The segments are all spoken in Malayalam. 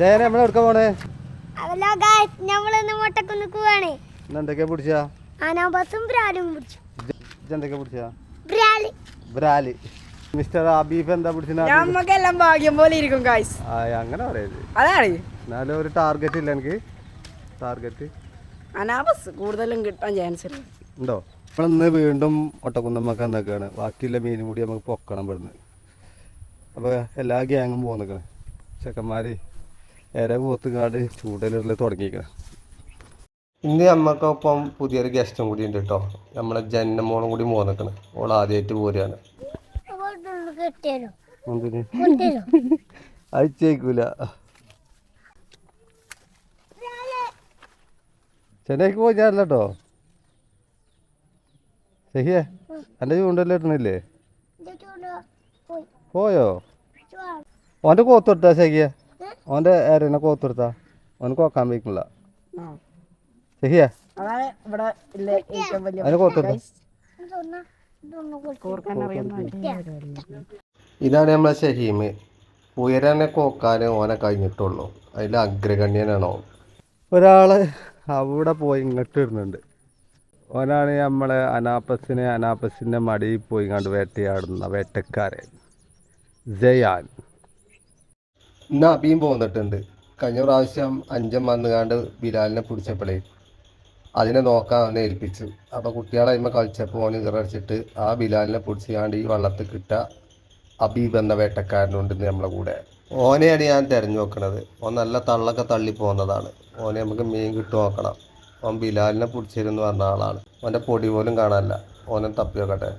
ജയനെ നമ്മൾ എവിടെ പോണേ? ഹലോ ഗായ്സ് നമ്മളിന്ന് മുട്ടക്കുന്ന് പോവാണ്. എന്തൊക്കെ പിടിച്ചാ? അനാബസും ബ്രാലും പിടിച്ചു. എന്തൊക്കെ പിടിച്ചാ? ബ്രാലി. ബ്രാലി. മിസ്റ്റർ അബീഫ് എന്താ പിടിച്ചാ നമ്മക്കെല്ലാം ഭാഗ്യം പോലെ ഇരിക്കും ഗായ്സ് അങ്ങനെ പറയരുത്. അതാണ്. എന്നാലും ഒരു ടാർഗറ്റ് ഇല്ല എനിക്ക്. ടാർഗറ്റ് അനാബസ് കൂടുതലും കിട്ടാൻ ചാൻസ് ഉണ്ട്? ഉണ്ടോ നമ്മളിന്ന് വീണ്ടും ഒട്ടക്കുന്നമ്മക്ക് എന്തൊക്കെയാണ് ബാക്കിയുള്ള മീനും കൂടി നമുക്ക് പൊക്കണം ഇവിടുന്ന്. അപ്പോൾ എല്ലാ ഗ്യാങ്ങും പോന്നിക്കണ്. ചെക്കന്മാർ ഏറെ പോത്തുകാട് ചൂടലുള്ള തുടങ്ങിയിരിക്കണം ഇന്ന് നമ്മക്കൊപ്പം പുതിയൊരു ഗസ്റ്റും കൂടി ഉണ്ട് കേട്ടോ നമ്മളെ ജനമോളും കൂടി പോന്നിക്കണ്. ഓൾ ആദ്യമായിട്ട് പോരുകയാണ് കിട്ടിയാലോ അയച്ചേക്കൂല ചെന്നൈക്ക് പോയിട്ടോ കേട്ടോ ശരിയേ? എന്റെ ചൂണ്ടല്ലേ ഇടണില്ലേ? പോയി. പോയോ? ഓന്റെ കോത്തൊട്ടാ ശരിയെ? ഓന്റെ ഏരനെ കോത്തെടുത്താ ഓന് കോക്കാൻ വയ്ക്കില്ല ശരിയേ? അതാണ് ഇവിടെ ഇല്ല ഏറ്റവും വലിയ അതിനെ കോത്തെടുത്ത കോർക്കാൻ അറിയുന്ന ഇതാണ് നമ്മളെ ഷഹീം ഉയരനെ കോക്കാന് ഓനെ കഴിഞ്ഞിട്ടുള്ളൂ. അതിൽ അഗ്രഗണ്യനാണോ? ഒരാൾ അവിടെ പോയി ഇങ്ങോട്ട് വരുന്നുണ്ട്. ഓനാണ് നമ്മളെ അനാപ്പസിനെ അനാപ്പസിന്റെ മടിയിൽ പോയി കണ്ട് വേട്ടയാടുന്ന വേട്ടക്കാരൻ. ജയാൻ. ഇന്ന് അബിയും പോന്നിട്ടുണ്ട്. കഴിഞ്ഞ പ്രാവശ്യം അഞ്ചം വന്നുകാണ്ട് ബിലാലിനെ പിടിച്ചപ്പോഴേ അതിനെ നോക്കാൻ അവനെ ഏൽപ്പിച്ചു. അപ്പോൾ കുട്ടികളെ അതിമ കളിച്ചപ്പോൾ ഓന് ഇറച്ചിട്ട് ആ ബിലാലിനെ പിടിച്ചുകാണ്ട് ഈ വള്ളത്തിൽ കിട്ട അബീബ് എന്ന വേട്ടക്കാരനുണ്ട് നമ്മളെ കൂടെ. ഓനെയാണ് ഞാൻ തിരഞ്ഞു നോക്കണത്. ഓൻ നല്ല തള്ളൊക്കെ തള്ളി പോകുന്നതാണ് ഓനെ നമുക്ക് മീൻ കിട്ടു നോക്കണം. ഓൻ ബിലാലിനെ പിടിച്ചിരുന്നു പറഞ്ഞ ആളാണ്. ഓന്റെ പൊടി പോലും കാണാനില്ല. ഓനെ തപ്പി നോക്കട്ടെ.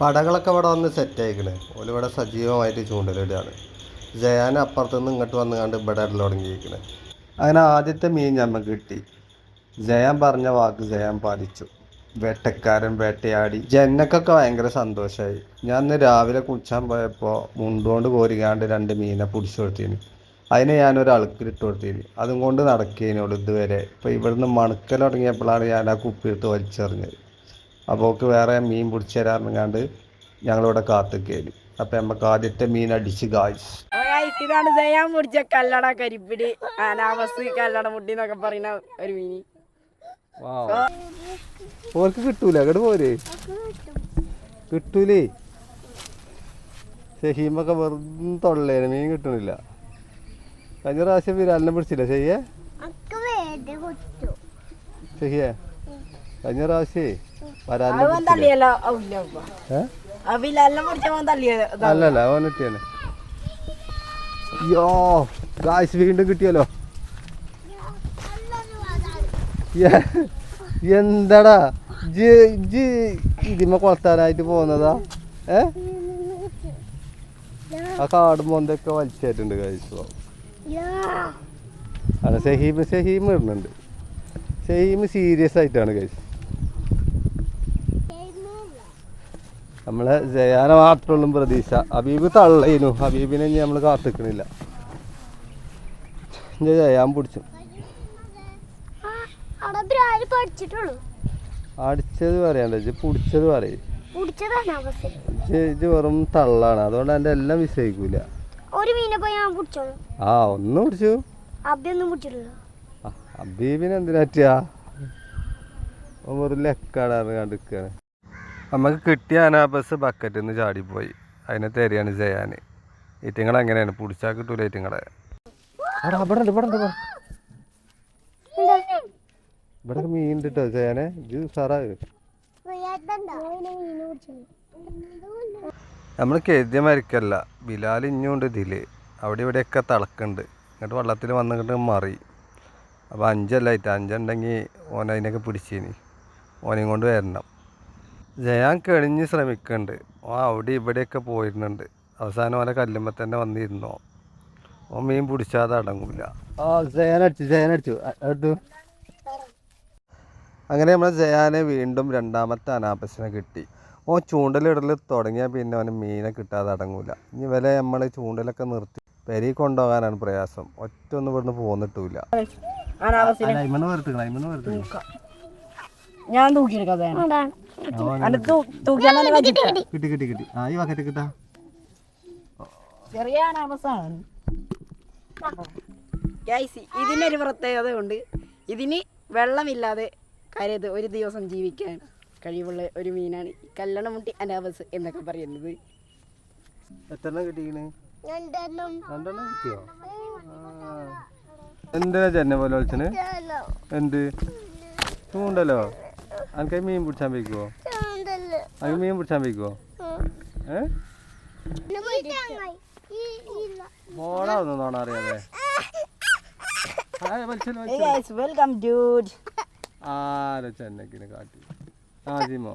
പടകളൊക്കെ ഇവിടെ വന്ന് സെറ്റ് ആയിക്കണേ. ഓലിവിടെ സജീവമായിട്ട് ചൂണ്ടലിടുകയാണ്. ജയാൻ അപ്പുറത്തുനിന്ന് ഇങ്ങോട്ട് വന്ന് കണ്ട് ഇവിടെ ഇടൽ തുടങ്ങിയിരിക്കണ്. അങ്ങനെ ആദ്യത്തെ മീൻ ഞമ്മക്ക് കിട്ടി. ജയാൻ പറഞ്ഞ വാക്ക് ജയാൻ പാലിച്ചു. വേട്ടക്കാരൻ വേട്ടയാടി. ജനക്കൊക്കെ ഭയങ്കര സന്തോഷമായി ഞാൻ ഇന്ന് രാവിലെ കുളിച്ചാൻ പോയപ്പോൾ മുണ്ടുകൊണ്ട് കോരികാണ്ട് രണ്ട് മീനെ പിടിച്ചു കൊടുത്തിന്. അതിനെ ഞാൻ അളുക്കിലിട്ട് കൊടുത്തിന്. അതും കൊണ്ട് നടക്കേനോട് ഇതുവരെ. ഇപ്പോൾ ഇവിടുന്ന് മണക്കൽ തുടങ്ങിയപ്പോഴാണ് ഞാൻ ആ കുപ്പിയെടുത്ത് വലിച്ചെറിഞ്ഞത്. അപ്പോൾ വേറെ മീൻ പിടിച്ചു തരാറുണ്ട് ഞങ്ങളിവിടെ കാത്തു കയറി അപ്പം നമുക്ക് ആദ്യത്തെ മീൻ അടിച്ച് ഗായ്സ് ഇതാണ് ചെയ്യാൻ മുടിച്ച കല്ലട കരിപ്പിടി. അനാബസ് കല്ലട മുട്ടി എന്നൊക്കെ പറയുന്ന ഒരു മീനി ഓർക്ക് കിട്ടൂല അങ്ങോട്ട് പോര്. കിട്ടൂലേ. ഷഹീമൊക്കെ വെറും തൊള്ളേ മീൻ കിട്ടണില്ല. കഴിഞ്ഞ പ്രാവശ്യം വിരാലിനെ പിടിച്ചില്ല ഷെയ്യേ ഷെഹിയേ കഴിഞ്ഞ പ്രാവശ്യേ വരാലിനെ അല്ലല്ല ഓൻ തള്ളിയല്ലോ ഔ, ഇല്ല ഉപ്പ. ഏ അബിലെല്ലാം പിടിച്ചവൻ തള്ളിയത് അല്ലല്ല ഓൻ കിട്ടിയാണ് യോ ഗായ്സ് വീണ്ടും കിട്ടിയല്ലോ. എന്താടാ? ജി ജി ഇതിമ കൊളത്താനായിട്ട് പോകുന്നതാ? ഏ? ആ കാടും പൊന്തൊക്കെ വലിച്ചായിട്ടുണ്ട് കഴിച്ചു അല്ല സഹീം സഹീം ഇടുന്നുണ്ട്. സഹീം സീരിയസ് ആയിട്ടാണ് കഴിച്ചു നമ്മളെ ജയാന മാത്രമുള്ള പ്രതീക്ഷ. ഹബീബ് തള്ളയിനു ഹബീബിനെ ഇനി നമ്മൾ കാത്തിക്കണില്ല. ജയാൻ പിടിച്ചു. അടിച്ചത് പറയണ്ട. ഇജ്ജ് പിടിച്ചത് പറയും. ഇജ്ജ് വെറും തള്ളാണ്. അതുകൊണ്ട് എന്റെ എല്ലാം വിശ്വസിക്കൂല. ഒരു മീനെ പോയി ഞാൻ പിടിച്ചോളൂ. ആ ഒന്ന് പിടിച്ചു. അബ്ബയൊന്നും പിടിച്ചിട്ടില്ല. എന്തിനാ പറ്റിയാ? വെറും ലെക്കാടാണ് കണ്ടിരിക്കുകയാണ് നമുക്ക് കിട്ടിയ അനാബസ് ബക്കറ്റിൽ നിന്ന് ചാടിപ്പോയി. അതിനെ തരികയാണ് ജയാൻ ഈറ്റിങ്ങളെ അങ്ങനെയാണ്. പിടിച്ചാൽ കിട്ടൂല ഈറ്റിങ്ങളെ ഇവിടെ മീൻ കിട്ടോ ചെയ്യാനെ ഇത് സാറാ നമ്മൾ കരുതിയ മരിക്കല്ല ബിലാൽ ഇഞ്ഞുണ്ട് ഇതിൽ. അവിടെ ഇവിടെയൊക്കെ തിളക്കുന്നുണ്ട് എന്നിട്ട് വെള്ളത്തിൽ വന്നിട്ട് മറി. അപ്പോൾ അഞ്ചല്ല ആയിട്ട് അഞ്ചുണ്ടെങ്കിൽ ഓൻ അതിനൊക്കെ പിടിച്ചിനി. ഓനെയും കൊണ്ട് വരണം. ജയാൻ കെണിഞ്ഞ് ശ്രമിക്കുന്നുണ്ട് ഓ അവിടെ ഇവിടെയൊക്കെ പോയിരുന്നുണ്ട്. അവസാനം ഓനെ കല്ലുമ്പോൾ തന്നെ വന്നിരുന്നോ. ഓ മീൻ പിടിച്ചാതെ അടങ്ങൂല. അങ്ങനെ നമ്മളെ ജയാനെ വീണ്ടും രണ്ടാമത്തെ അനാപസിനെ കിട്ടി. ഓ ചൂണ്ടലിടൽ തുടങ്ങിയാൽ പിന്നെ അവന് മീനെ കിട്ടാതെ അടങ്ങൂല. ഇനി വില നമ്മൾ ചൂണ്ടലൊക്കെ നിർത്തി പെരി കൊണ്ടുപോകാനാണ് പ്രയാസം. ഒറ്റ ഒന്നും ഇവിടുന്ന് പോന്നിട്ടില്ല. ഞാൻ തൂക്കിയെടുക്കാം കിട്ടി. കിട്ടി. കിട്ടി ആ ഈ വക്കറ്റ് കിട്ടാ ചെറിയ ഇതിനൊരു പ്രത്യേകത ഉണ്ട്. ഇതിന് വെള്ളമില്ലാതെ കരുത് ഒരു ദിവസം ജീവിക്കാൻ കഴിവുള്ള ഒരു മീനാണ്. കല്ലണ മുട്ടി അനാബസ് എന്നൊക്കെ പറയുന്നത്. എത്രണ്ണം കിട്ടിക്കണ്? രണ്ടെണ്ണം. രണ്ടെണ്ണം കിട്ടിയോ? എന്തിനാ ചെന്നെ പോലെ വിളിച്ചത് എന്ത്? ചൂണ്ടല്ലോ അനക്ക് മീൻ പിടിച്ചാൻ ചാണ്ടൽ അനക്ക് മീൻ പിടിച്ചാൻ വയ്ക്കുവോ ഏ മോളാ ഒന്നും നോണ അറിയാതെ വെൽക്കം ഡ്യൂഡ് ആരോ ചെന്നക്കിനെ കാട്ടി ആജിമോ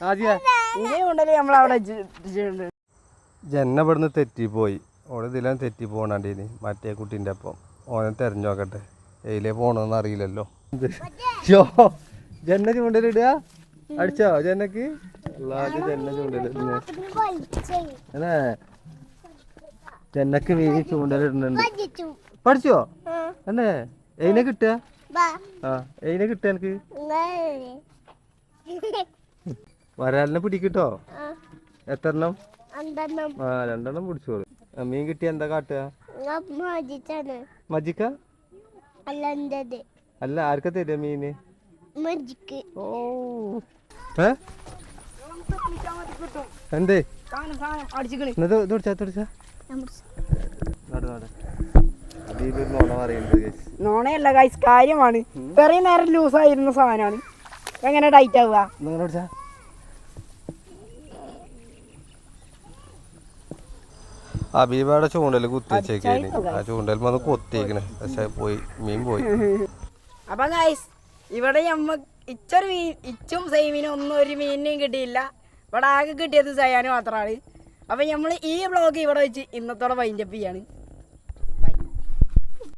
ആജിയാ ഇതേ ഉണ്ടല്ലേ നമ്മളവിടെ ജന്ന ഇവിടുന്ന് തെറ്റിപ്പോയി. ഓടെ ഇതിലും തെറ്റി പോകണണ്ടീനി മറ്റേ കുട്ടീന്റെ ഒപ്പം ഓനെ തെരഞ്ഞു നോക്കട്ടെ എയിലേ പോണെന്ന് അറിയില്ലല്ലോ ജന്ന ചൂണ്ടലിടുക? അടിച്ചോ ജന്നക്ക് ജന്ന ചൂണ്ടലിടുന്നു ജന്നക്ക് വീതി ചൂണ്ടലിടുന്നുണ്ട്. പഠിച്ചോ. അന്നേ എയിനെ കിട്ടുക? ആ എയിനെ കിട്ടുക എനിക്ക്? വരാലിനെ പിടിക്കിട്ടോ? എത്ര എണ്ണം ആ രണ്ടെണ്ണം പിടിച്ചോളൂ. മീൻ കിട്ടിയ എന്താ കാട്ടുക? മജിക്ക അല്ല ആർക്കാ തരുക മീന്? മജിക്ക് ഓ. ഏ? എന്തേ? ഇത് പിടിച്ചാ ഇത് പിടിച്ചാ. നോണയല്ല ഗൈസ് കാര്യമാണ്. ഇത്രയും നേരം ലൂസായിരുന്ന സാധനമാണ്. എങ്ങനെ ടൈറ്റ് ആവുക? അബീബയുടെ ചൂണ്ടൽ കുത്തിച്ചേക്കാണ് ആ ചൂണ്ടൽ വന്ന് കൊത്തിയേക്കണ്. പക്ഷെ പോയി മീൻ പോയി. അപ്പൊ ഗൈസ് ഇവിടെ നമ്മ ഇച്ചൊരു മീൻ ഇച്ചും സെയിമിനും ഒന്നും ഒരു മീനിനെയും കിട്ടിയില്ല. ഇവിടെ ആകെ കിട്ടിയത് സയാന് മാത്രമാണ് അപ്പം നമ്മൾ ഈ ബ്ലോഗ് ഇവിടെ വെച്ച് ഇന്നത്തോടെ വൈൻഡപ്പ് ചെയ്യാണ്.